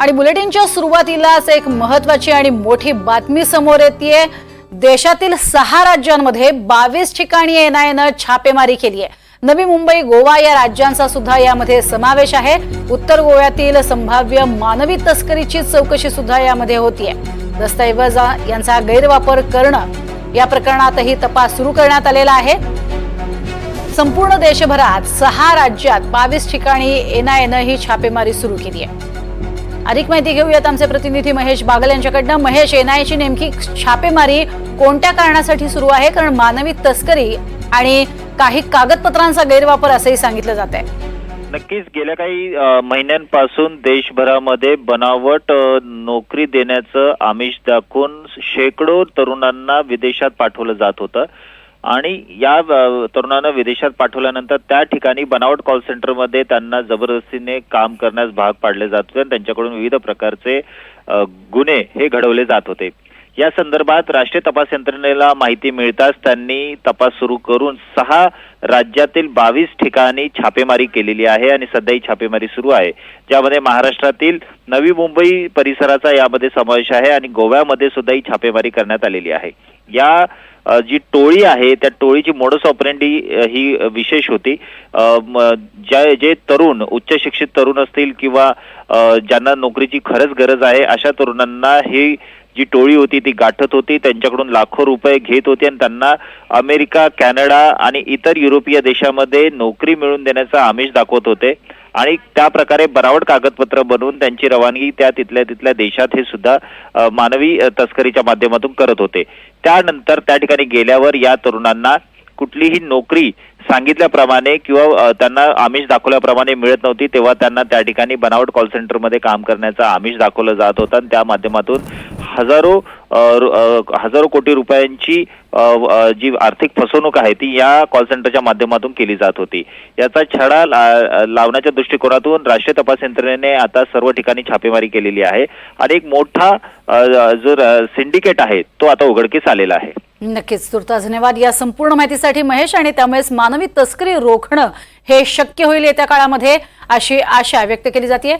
आणि बुलेटिनच्या सुरुवातीलाच एक महत्वाची आणि मोठी बातमी समोर येते देशातील सहा राज्यांमध्ये बावीस ठिकाणी एनआयनं छापेमारी केली आहे. नवी मुंबई गोवा या राज्यांचा सुद्धा यामध्ये समावेश आहे. उत्तर गोव्यातील संभाव्य मानवी तस्करीची चौकशी सुद्धा यामध्ये होतीये. दस्तऐवज यांचा गैरवापर करणं या प्रकरणातही तपास सुरू करण्यात आलेला आहे. संपूर्ण देशभरात सहा राज्यात बावीस ठिकाणी एनआयएनं ही छापेमारी सुरू केली आहे. अधिक माहिती घेऊयात आमचे प्रतिनिधी महेश बागल यांच्याकडनं. महेश एनआयची नेमकी छापेमारी कोणत्या कारणासाठी सुरू आहे? कारण मानवी तस्करी आणि काही कागदपत्रांचा गैरवापर असंही सांगितलं जात आहे. नक्कीच गेल्या काही महिन्यांपासून देशभरामध्ये बनावट नोकरी देण्याचं आमिष दाखवून शेकडो तरुणांना विदेशात पाठवलं जात होतं. आणि या तरुणानं तरुणांना विदेशात पाठवल्यानंतर त्या ठिकाणी बनावट कॉल सेंटरमध्ये त्यांना जबरदस्तीने काम करण्यास भाग पाडले जात होते आणि त्यांच्याकडून विविध प्रकारचे गुन्हे हे घडवले जात होते. या संदर्भात राष्ट्रीय तपास यंत्रणेला माहिती मिळताच त्यांनी तपास सुरू करून सहा राज्यातील बावीस ठिकाणी छापेमारी केलेली आहे आणि सध्या ही छापेमारी सुरू आहे. ज्यामध्ये महाराष्ट्रातील नवी मुंबई परिसराचा यामध्ये समावेश आहे आणि गोव्यामध्ये सुद्धा ही छापेमारी करण्यात आलेली आहे. या जी टोळी आहे त्या टोळीची मोडस ऑपरेंडी ही विशेष होती. म, ज्या जे तरुण उच्च शिक्षित तरुण असतील किंवा ज्यांना नोकरीची खरंच गरज आहे अशा तरुणांना ही जी टोळी होती ती गाठत होती. त्यांच्याकडून लाखो रुपये घेत होती आणि त्यांना अमेरिका कॅनडा आणि इतर युरोपीय देशामध्ये नोकरी मिळवून देण्याचा आमिष दाखवत होते. आणि त्या प्रकारे बनावट कागदपत्र बनवून त्यांची रवानगी त्या तिथल्या तिथल्या देशात हे सुद्धा मानवी तस्करीच्या माध्यमातून करत होते. त्यानंतर त्या ठिकाणी गेल्यावर या तरुणांना कुठलीही नोकरी सांगितल्याप्रमाणे किंवा त्यांना आमिष दाखवल्याप्रमाणे मिळत नव्हती तेव्हा त्यांना त्या ठिकाणी बनावट कॉल सेंटरमध्ये काम करण्याचा आमिष दाखवलं जात होतं आणि त्या माध्यमातून हजारो हजारो कोटी रुपयांची जी आर्थिक फसवणूक आहे ती या कॉल सेंटरच्या माध्यमातून केली जात होती. याचा छडा ला- लावण्याच्या दृष्टिकोनातून राष्ट्रीय तपास यंत्रणेने आता सर्व ठिकाणी छापेमारी केलेली आहे आणि एक मोठा जो सिंडिकेट आहे तो आता उघडकीस आलेला आहे. नक्कीच तुर्ता धन्यवाद. या संपूर्ण माहितीसाठी महेश आणि त्यामुळेच मानवी तस्करी रोखणं हे शक्य होईल येत्या काळामध्ये अशी आशा व्यक्त केली जाते